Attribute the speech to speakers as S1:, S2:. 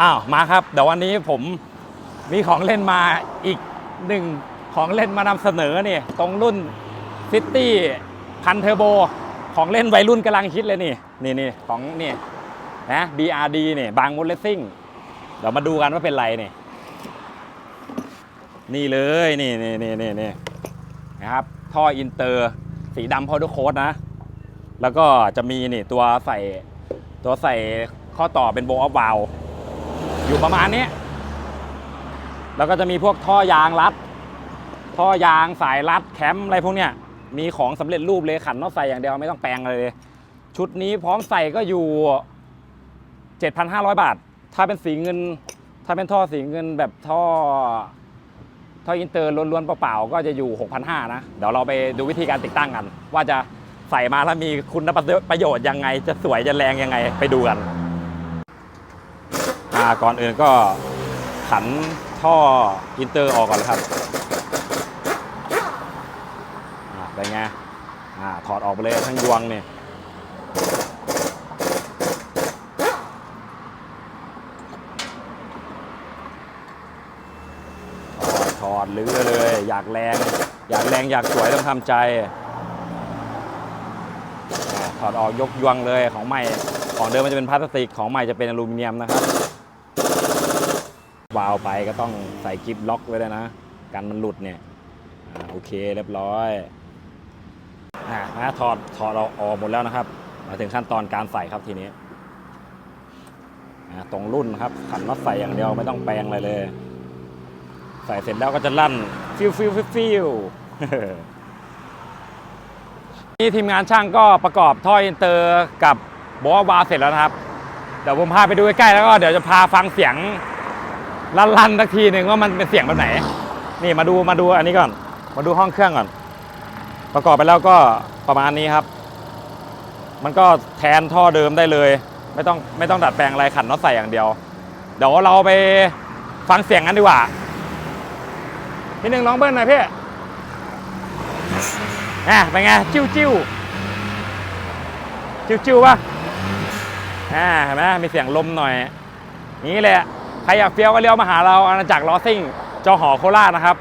S1: อ้าวมาครับเดี๋ยววันนี้ผมมีของเล่นมาอีกหนึ่งของเล่นมานำเสนอเนี่ยตรงรุ่นซิตี้พันเทอร์โบของเล่นวัยรุ่นกำลังฮิตเลยนี่นี่นี่ของนี่นะ BRD เนี่ยบางมูลเลสซิ่งเดี๋ยวมาดูกันว่าเป็นไรนี่นี่เลยนี่นี่นี่นี่นี่นะครับท่ออินเตอร์สีดำพอดูโค้ดนะ แล้วก็จะมีนี่ตัวใส่ตัวใส่ข้อต่อเป็นโบออฟวาล อยู่ประมาณนี้ แล้วก็จะมีพวกท่อยางรัด ท่อยางสายรัดแคมอะไรพวกเนี้ย มีของสำเร็จรูปเลยขันน็อตใส่อย่างเดียวไม่ต้องแปลงอะไรเลย ชุดนี้พร้อมใส่ก็อยู่ 7,500 บาท ถ้าเป็นสีเงิน ถ้าเป็นท่อสีเงินแบบท่อ ท่ออินเตอร์ล้วนๆเปล่าๆก็จะอยู่ 6,500นะ เดี๋ยวเราไปดูวิธีการติดตั้งกัน ว่าจะใส่มาแล้วมีคุณประโยชน์ยังไง จะสวยจะแรงยังไงไปดูกัน ก่อนอื่นก็ขันท่ออินเตอร์ออกก่อนเลยครับอ่าเป็นไงอถอดออกไปเลยทั้งยวงเนี่ยถอดถอดลื้อเลย อยากแรง อยากแรงอยากสวยต้องทำใจถอดออกยกยวงเลยของใหม่ของเดิมมันจะเป็นพลาสติกของใหม่จะเป็นอลูมิเนียมนะครับาล์วไปก็ต้องใส่กิฟล็อกไว้เลยนะ กันมันหลุดเนี่ยอโอเคเรียบร้อยอ่านะถอดถอดเราออกหมดแล้วนะครับ มาถึงขั้นตอนการใส่ครับทีนี้ตรงรุ่นครับขันน็อตใส่อย่างเดียวไม่ต้องแปลงอะไรเลย ใส่เสร็จแล้วก็จะลั่นฟิวฟิวฟิวฟิวนี่ทีมงานช่างก็ประกอบท่ออินเตอร์กับบว์วาเสร็จแล้วนะครับ เดี๋ยวผมพาไปดูใกล้ๆแล้วก็เดี๋ยวจะพาฟังเสียง ลั่นๆสักทีหนึ่งว่ามันเป็นเสียงแบบไหน นี่มาดูมาดูอันนี้ก่อน มาดูห้องเครื่องก่อน ประกอบไปแล้วก็ประมาณนี้ครับ มันก็แทนท่อเดิมได้เลย ไม่ต้องไม่ต้องดัดแปลงอะไรขันน็อตใส่อย่างเดียว เดี๋ยวเราไปฟังเสียงกันดีกว่าพี่หนึ่งลองเบิ้ลหน่อยพี่แหมเป็นไงจิ้วจิ้วจิ้วจิ้วป่ะอ่าเห็นไหมมีเสียงลมหน่อยนี้เลย ใครอยากเฟี้ยวก็เลี้ยวมาหาเราอาณาจักรลอซิ่งจอหอโคราชนะครับ